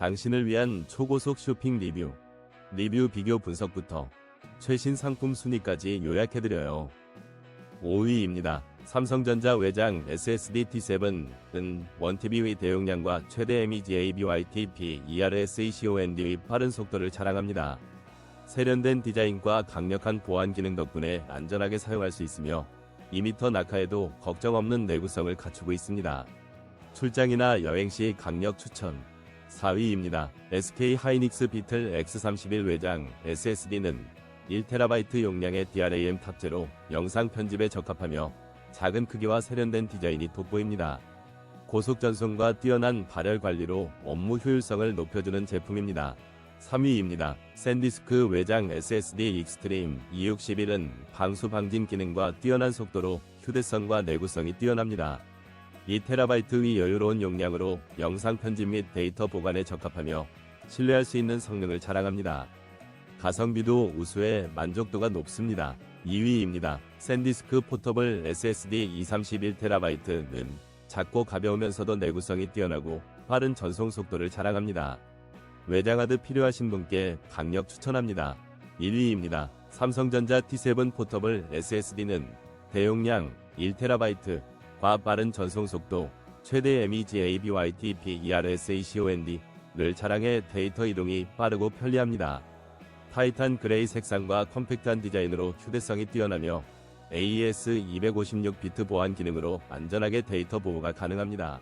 당신을 위한 초고속 쇼핑 리뷰, 리뷰 비교 분석부터 최신 상품 순위까지 요약해드려요. 5위입니다. 삼성전자 외장 SSD T7은 1TB의 대용량과 최대 MEGA BYTP ERSACOND의 빠른 속도를 자랑합니다. 세련된 디자인과 강력한 보안 기능 덕분에 안전하게 사용할 수 있으며 2m 낙하에도 걱정 없는 내구성을 갖추고 있습니다. 출장이나 여행 시 강력 추천. 4위입니다. SK 하이닉스 비틀 X31 외장 SSD는 1TB 용량의 DRAM 탑재로 영상 편집에 적합하며 작은 크기와 세련된 디자인이 돋보입니다. 고속 전송과 뛰어난 발열 관리로 업무 효율성을 높여주는 제품입니다. 3위입니다. 샌디스크 외장 SSD 익스트림 261은 방수 방진 기능과 뛰어난 속도로 휴대성과 내구성이 뛰어납니다. 2TB의 여유로운 용량으로 영상 편집 및 데이터 보관에 적합하며 신뢰할 수 있는 성능을 자랑합니다. 가성비도 우수해 만족도가 높습니다. 2위입니다. 샌디스크 포터블 SSD 231TB는 작고 가벼우면서도 내구성이 뛰어나고 빠른 전송 속도를 자랑합니다. 외장하드 필요하신 분께 강력 추천합니다. 1위입니다. 삼성전자 T7 포터블 SSD는 대용량 1TB, 빠른 전송 속도, 최대 MEGA BYTP ERSACOND를 자랑해 데이터 이동이 빠르고 편리합니다. 타이탄 그레이 색상과 컴팩트한 디자인으로 휴대성이 뛰어나며 AES 256비트 보안 기능으로 안전하게 데이터 보호가 가능합니다.